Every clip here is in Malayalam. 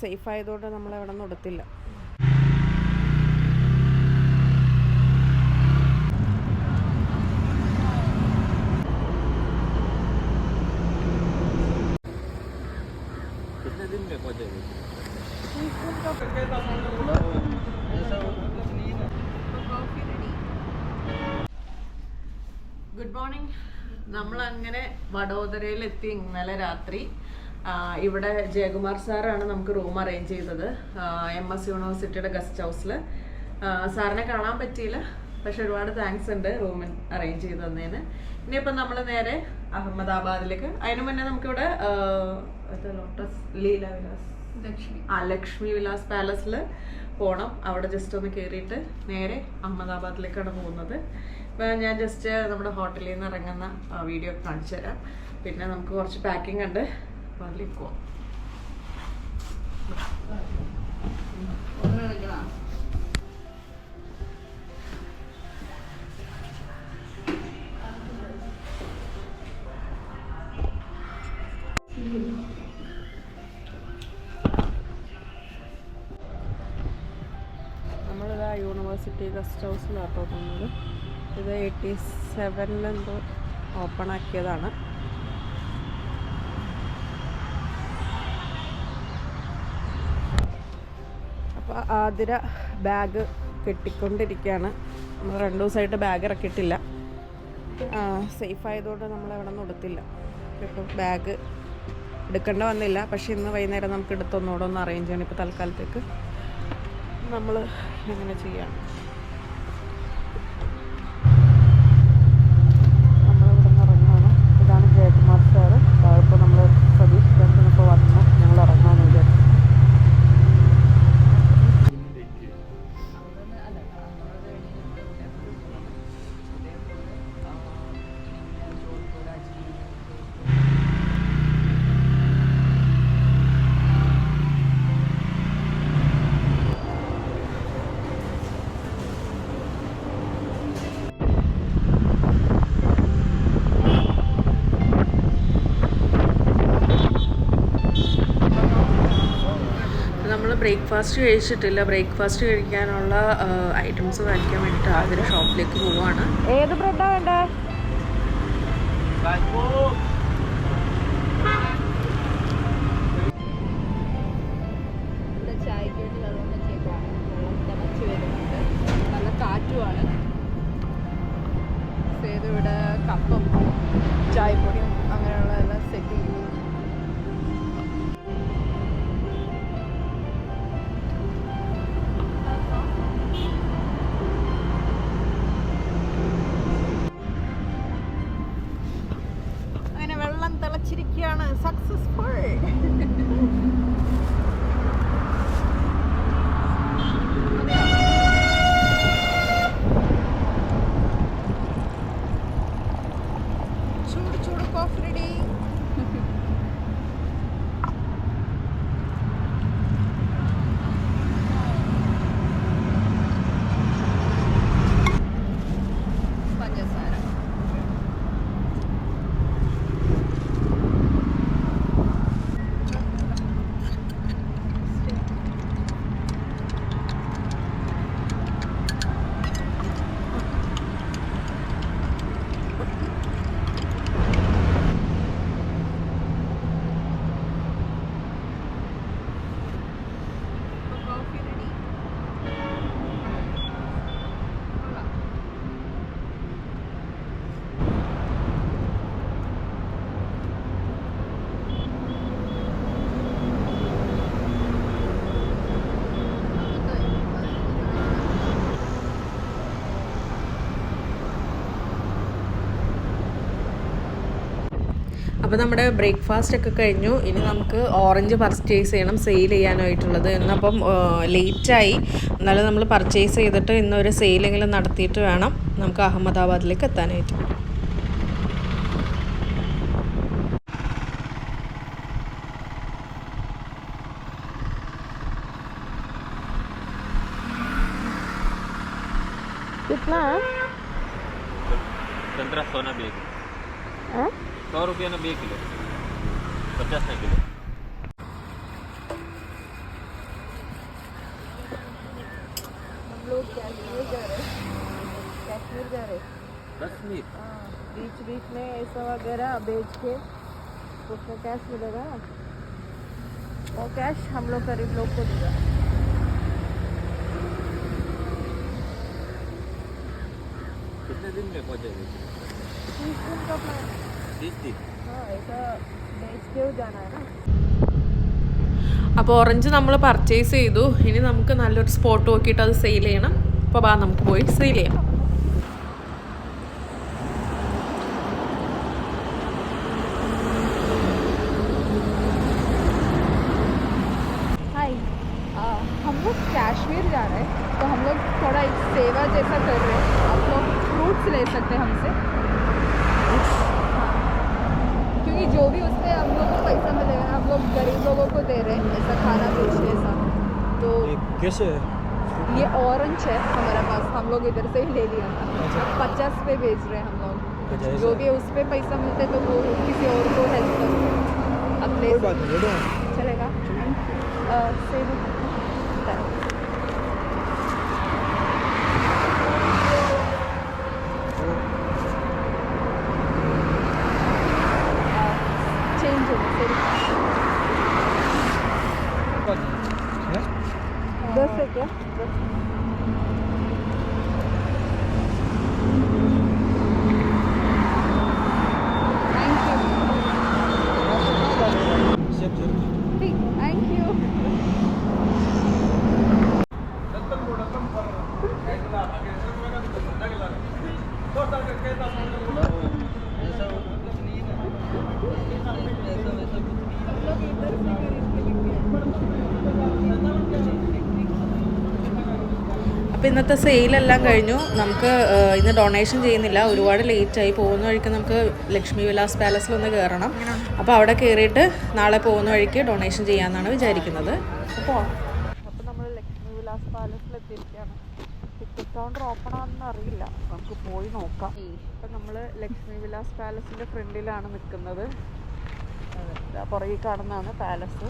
സേഫ് ആയതുകൊണ്ട് നമ്മൾ എവിടെ നിന്ന് എടുത്തില്ല. ഗുഡ് മോർണിംഗ് നമ്മൾ അങ്ങനെ വഡോദരയിൽ എത്തി ഇന്നലെ രാത്രി. ഇവിടെ ജയകുമാർ സാറാണ് നമുക്ക് റൂം അറേഞ്ച് ചെയ്തത്. എം എസ് യൂണിവേഴ്സിറ്റിയുടെ ഗസ്റ്റ് ഹൗസിൽ സാറിനെ കാണാൻ പറ്റിയില്ല. പക്ഷെ ഒരുപാട് താങ്ക്സ് ഉണ്ട് റൂം അറേഞ്ച് ചെയ്ത് തന്നതിന്. ഇനിയിപ്പം നമ്മൾ നേരെ അഹമ്മദാബാദിലേക്ക്. അതിനു മുന്നേ നമുക്കിവിടെ ലോട്ടസ് ലീല വിലാസ്. ലക്ഷ്മി. ആ ലക്ഷ്മി വിലാസ് പാലസിൽ പോകണം അവിടെ ജസ്റ്റ് ഒന്ന് കയറിയിട്ട് നേരെ അഹമ്മദാബാദിലേക്കാണ് പോകുന്നത്. ഇപ്പം ഞാൻ ജസ്റ്റ് നമ്മുടെ ഹോട്ടലിൽ നിന്ന് ഇറങ്ങുന്ന വീഡിയോ കാണിച്ചു തരാം പിന്നെ നമുക്ക് കുറച്ച് പാക്കിംഗ് ഉണ്ട്. പോവാം നമ്മളിതാ യൂണിവേഴ്സിറ്റി ഗസ്റ്റ് ഹൗസിലാണ് പോകുന്നത്. ഇത് എയ്റ്റി സെവനിലെന്തോ ഓപ്പൺ ആക്കിയതാണ്. അപ്പോൾ ആതിര ബാഗ് കെട്ടിക്കൊണ്ടിരിക്കുകയാണ്. നമ്മൾ രണ്ട് ദിവസമായിട്ട് ബാഗ് ഇറക്കിയിട്ടില്ല. സേഫ് ആയതുകൊണ്ട് നമ്മൾ എവിടെ നിന്നും എടുത്തില്ല. ഇപ്പം ബാഗ് എടുക്കേണ്ട വന്നില്ല. പക്ഷേ ഇന്ന് വൈകുന്നേരം നമുക്ക് എടുത്തൊന്നുകൂടെ ഒന്ന് അറേഞ്ച് ചെയ്യണം ഇപ്പോൾ തൽക്കാലത്തേക്ക്. നമ്മൾ എങ്ങനെ ചെയ്യാം ബ്രേക്ക്ഫാസ്റ്റ് കഴിച്ചിട്ടില്ല. ബ്രേക്ക്ഫാസ്റ്റ് കഴിക്കാനുള്ള ഐറ്റംസ് കഴിക്കാൻ വേണ്ടിയിട്ട് ആദ്യം ഷോപ്പിലേക്ക് പോവാണ്. ഏത് ബ്രെഡാ വേണ്ടേ? successful അപ്പോൾ നമ്മുടെ ബ്രേക്ക്ഫാസ്റ്റ് ഒക്കെ കഴിഞ്ഞു ഇനി നമുക്ക് ഓറഞ്ച് പർച്ചേസ് ചെയ്യണം സെയിൽ ചെയ്യാനായിട്ടുള്ളത് എന്നപ്പം ലേറ്റായി എന്നാലും നമ്മൾ പർച്ചേസ് ചെയ്തിട്ട് ഇന്നൊരു സെയിലെങ്കിലും നടത്തിയിട്ട് വേണം നമുക്ക് അഹമ്മദാബാദിലേക്ക് എത്താനായിട്ട് कितना संतरा सोना भी सौ સો રૂપિયાનો બે કિલો પચાસના કિલો कश्मीर हाँ, बीच बीच में ऐसा वगैरह बेच के उसमें कैश मिलेगा। वो कैश हम लोग गरीब लोग को देगा। कितने दिन में पहुँचेगी? तीस दिन का प्लान तीस दिन हाँ ऐसा बेच के जाना है ना അപ്പോൾ ഓറഞ്ച് നമ്മൾ പർച്ചേസ് ചെയ്തു ഇനി നമുക്ക് നല്ലൊരു സ്പോട്ട് നോക്കിയിട്ട് അത് സെയിൽ ചെയ്യണം അപ്പോൾ ബാ നമുക്ക് പോയി സെയിൽ ചെയ്യാം हाय आ, हम लोग कश्मीर जा रहे हैं तो हम लोग थोड़ा एक सेवा जैसा कर रहे हैं आप लोग फ्रूट्स ले सकते हैं हमसे भी हम लोग को पैसा मिलेगा हम लोग गरीब लोगों को दे रहे हैं ऐसा खाना बेच रहे ऐसा तो कैसे ये ऑरेंज है हमारे पास हम लोग इधर से ही ले लिया था। अब पचास पे बेच रहे हैं हम अच्छा, लोग जो भी उस पर पैसा मिलते तो वो किसी और को हेल्प कर अपने हैं। अब ले चलेगा। सेब 行，走 അപ്പോൾ ഇന്നത്തെ സെയിലെല്ലാം കഴിഞ്ഞു. നമുക്ക് ഇന്ന് ഡൊണേഷൻ ചെയ്യുന്നില്ല. ഒരുപാട് ലേറ്റ് ആയി പോകുന്ന വഴിക്ക് നമുക്ക് ലക്ഷ്മി വിലാസ് പാലസിലൊന്ന് കയറണം അപ്പോൾ അവിടെ കയറിയിട്ട് നാളെ പോകുന്ന വഴിക്ക് ഡൊണേഷൻ ചെയ്യാമെന്നാണ് വിചാരിക്കുന്നത്. അപ്പോൾ അപ്പോൾ നമ്മൾ ലക്ഷ്മി വിലാസ് പാലസിൽ എത്തിയിരിക്കുകയാണ് ടിക്കറ്റ് കൗണ്ടർ ഓപ്പൺ ആണെന്ന് അറിയില്ല. നമുക്ക് പോയി നോക്കാം. അപ്പം നമ്മൾ ലക്ഷ്മി വിലാസ് പാലസിന്റെ ഫ്രണ്ടിലാണ് നിൽക്കുന്നത്. പുറകിൽ കാണുന്നതാണ് പാലസ്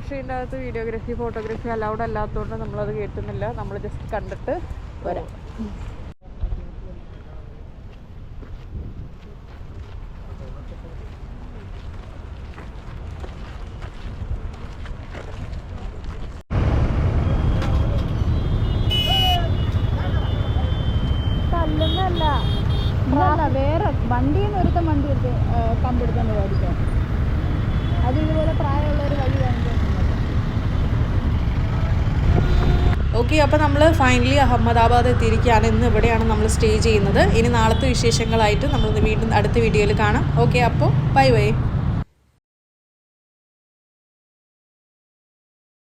പക്ഷേ അകത്ത് വീഡിയോഗ്രാഫി ഫോട്ടോഗ്രാഫി അലൗഡ് അല്ലാത്തതുകൊണ്ട് നമ്മളത് കേട്ടുന്നില്ല. നമ്മൾ ജസ്റ്റ് കണ്ടിട്ട് വരാം. വണ്ടിന്ന് ഒരുത്തം വണ്ടി എടുത്ത് കമ്പെടുത്തോണ്ട് ഓടിക്കാം അത് ഇതുപോലെ പ്രായമുള്ളവർ വഴി വാങ്ങിക്കാൻ ഓക്കെ അപ്പോൾ നമ്മൾ ഫൈനലി അഹമ്മദാബാദ് എത്തിയിരിക്കുകയാണ്. ഇന്ന് ഇവിടെയാണ് നമ്മൾ സ്റ്റേ ചെയ്യുന്നത്. ഇനി നാളത്തെ വിശേഷങ്ങളായിട്ട് നമ്മൾ വീണ്ടും അടുത്ത വീഡിയോയിൽ കാണാം. ഓക്കെ അപ്പോൾ ബൈ ബൈ